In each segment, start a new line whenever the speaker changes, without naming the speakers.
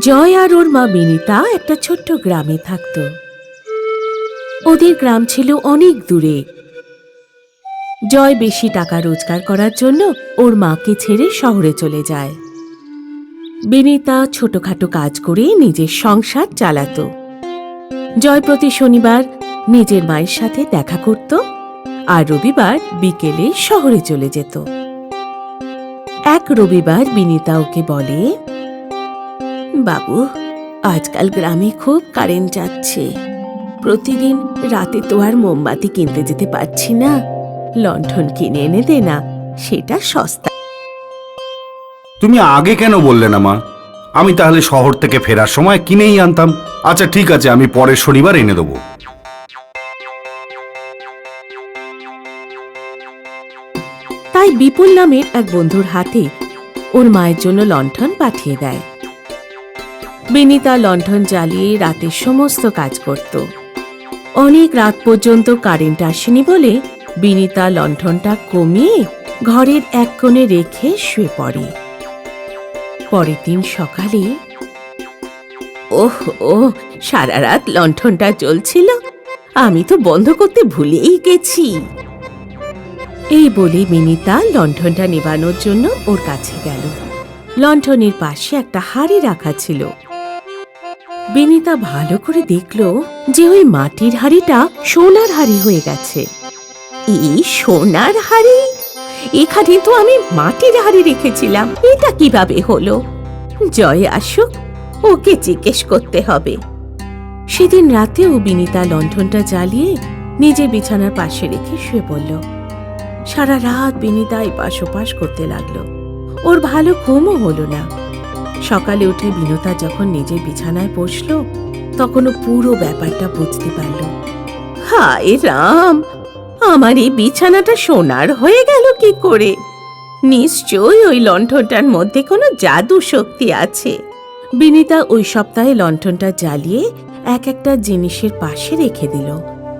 জয় আর ওর মা বিনিতা একটা ছোট্ট গ্রামে থাকত। ওদের গ্রাম ছিল অনেক দূরে। জয় বেশি টাকা রোজগার করার জন্য ওর মাকে ছেড়ে শহরে চলে যায়। বিনিতা ছোটখাটো কাজ করে নিজের সংসার চালাতো। জয় প্রতি শনিবার নিজের মায়ের সাথে দেখা করত আর রবিবার বিকেলে শহরে চলে যেত। এক রবিবার বিনিতা ওকে বলে বাবু আজকাল গ্রামে খুব কারেন্ট যাচ্ছে। প্রতিদিন রাতে তো আর মোমবাতি কিনতে যেতে পারছি না। লণ্ঠন কিনে এনে দে না সেটা সস্তা।
তুমি আগে কেন বললে না মা? আমি তাহলে শহর থেকে ফেরার সময় কিনেই আনতাম। আচ্ছা ঠিক আছে আমি পরের শনিবার এনে দেবো।
তাই বিপুল নামের এক বন্ধুর হাতে ওর মায়ের জন্য লণ্ঠন পাঠিয়ে দেয়। বিনিতা লণ্ঠন জ্বালিয়ে রাতের সমস্ত কাজ করত। অনেক রাত পর্যন্ত কারেন্ট আসেনি বলে বিনিতা লণ্ঠনটা কমিয়ে ঘরের এক কোণে রেখে শুয়ে পড়ে। পরের দিন সকালে ওহ ও সারা রাত লণ্ঠনটা চলছিল আমি তো বন্ধ করতে ভুলেই গেছি। এই বলে মিনিতা লণ্ঠনটা নেবানোর জন্য ওর কাছে গেল। লণ্ঠনের পাশে একটা হাড়ি রাখা ছিল। বিনিতা ভালো করে দেখল যে ওই মাটির হাড়িটা সোনার হাড়ি হয়ে গেছে। এই সোনার হাড়ি? এখানে তো আমি মাটির হাড়ি রেখেছিলাম। এটা কীভাবে হলো? জয় আসুক, ওকে জিজ্ঞেস করতে হবে। সেদিন রাতেও বিনিতা লণ্ঠনটা জ্বালিয়ে নিজের বিছানার পাশে রেখে শুয়ে পড়ল। সারা রাত বিনিতা এপাশ ওপাশ করতে লাগল। ওর ভালো ঘুমও হলো না। সকালে উঠে বিনতা যখন নিজের বিছানায় বসল তখন ও পুরো ব্যাপারটা বুঝতে পারল। হায় রাম! আমার এই বিছানাটা সোনার হয়ে গেল কি করে? নিশ্চয়ই ওই লণ্ঠনটার মধ্যে কোনো জাদু শক্তি আছে। বিনিতা ওই সপ্তাহে লণ্ঠনটা জ্বালিয়ে এক একটা জিনিসের পাশে রেখে দিল।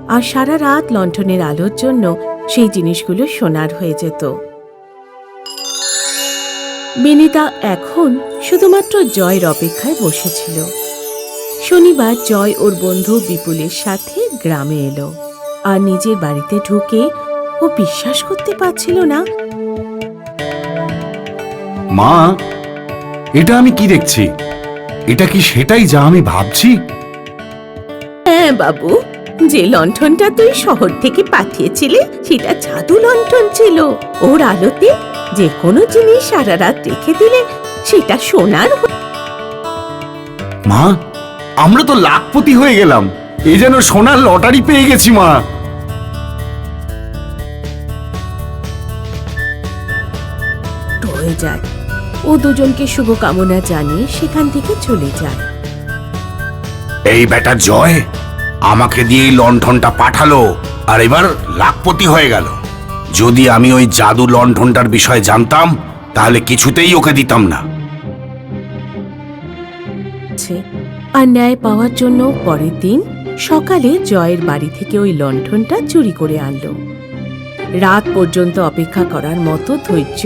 আর সারা রাত লণ্ঠনের আলোর জন্য সেই জিনিসগুলো সোনার হয়ে যেত। বিনিতা এখন শুধুমাত্র জয়ের অপেক্ষায় বসেছিল। শনিবার জয় ওর বন্ধু বিপুলের সাথে গ্রামে এলো আর নিজের বাড়িতে ঢুকে ও বিশ্বাস করতে পারছিল না।
মা এটা আমি কি দেখছি? এটা কি সেটাই যা আমি ভাবছি?
হ্যাঁ বাবু যে লণ্ঠনটা তুই শহর থেকে পাঠিয়েছিলে সেটা জাদু লণ্ঠন ছিল। ওর আলোতে যে কোনো জিনিস সারা রাত রেখে দিলে সেটা সোনার
মা আমরা তো লাখপতি হয়ে গেলাম। এ যেন সোনার লটারি পেয়ে গেছি মা।
হয়ে যায়। ও দুজনকে শুভকামনা জানিয়ে সেখান থেকে চলে যায়।
এই বেটা জয় আমাকে দিয়ে লণ্ঠনটা পাঠালো আর এবার লাখপতি হয়ে গেল। যদি আমি ওই জাদু লণ্ঠনটার বিষয়ে জানতাম তাহলে কিছুতেই ওকে দিতাম না।
আর ন্যায় পাওয়ার জন্য পরের দিন সকালে জয়ের বাড়ি থেকে ওই লণ্ঠনটা চুরি করে আনলো। রাত পর্যন্ত অপেক্ষা করার মতো ধৈর্য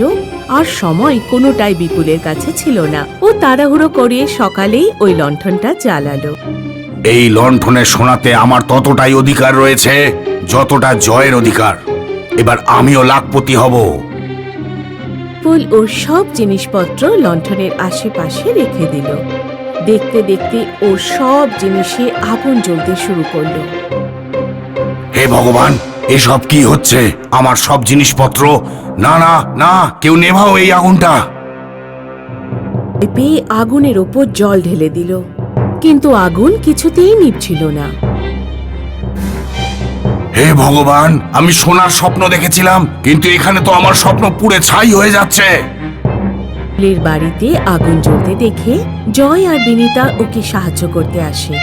আর সময় কোনোটাই বিপুলের কাছে ছিল না। ও তাড়াহুড়ো করে সকালেই ওই লণ্ঠনটা জ্বালালো।
এই লণ্ঠনের শোনাতে আমার ততটাই অধিকার রয়েছে যতটা জয়ের অধিকার। এবার আমিও লাখপতি হব।
ফুল ওর সব জিনিসপত্র লণ্ঠনের আশেপাশে রেখে দিল। দেখতে দেখতে ওর সব জিনিসে আগুন জ্বলতে শুরু করল।
হে ভগবান এসব কি হচ্ছে? আমার সব জিনিসপত্র? না না না কেউ নেভাও এই আগুনটা।
পেয়ে আগুনের ওপর জল ঢেলে দিল। কিন্তু আগুন কিছুতেই নিভছিল না।
হে ভগবান আমি সোনার স্বপ্ন দেখেছিলাম কিন্তু এখানে তো আমার স্বপ্ন পুড়ে ছাই হয়ে যাচ্ছে।
ফুলের বাড়িতে আগুন জ্বলতে দেখে জয় আর বিনিতা ওকে সাহায্য করতে আসে।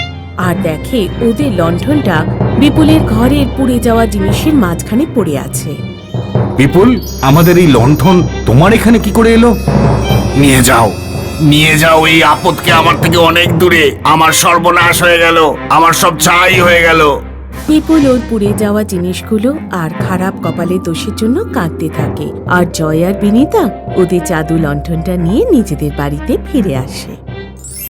আর দেখে ওদের লণ্ঠনটা বিপুলের ঘরের পুড়ে যাওয়া জিনিসের মাঝখানে পড়ে আছে।
বিপুল আমাদের এই লণ্ঠন তোমার এখানে কি করে এলো? নিয়ে যাও নিয়ে যাও এই আপদকে আমার থেকে অনেক দূরে। আমার সর্বনাশ হয়ে গেল আমার সব ছাই হয়ে গেল।
বিপুল ওর পুড়ে যাওয়া জিনিসগুলো আর খারাপ কপালে দোষের জন্য কাঁদতে থাকে। আর জয় আর বিনিতা ওদের জাদু লণ্ঠনটা নিয়ে নিজেদের বাড়িতে ফিরে আসে।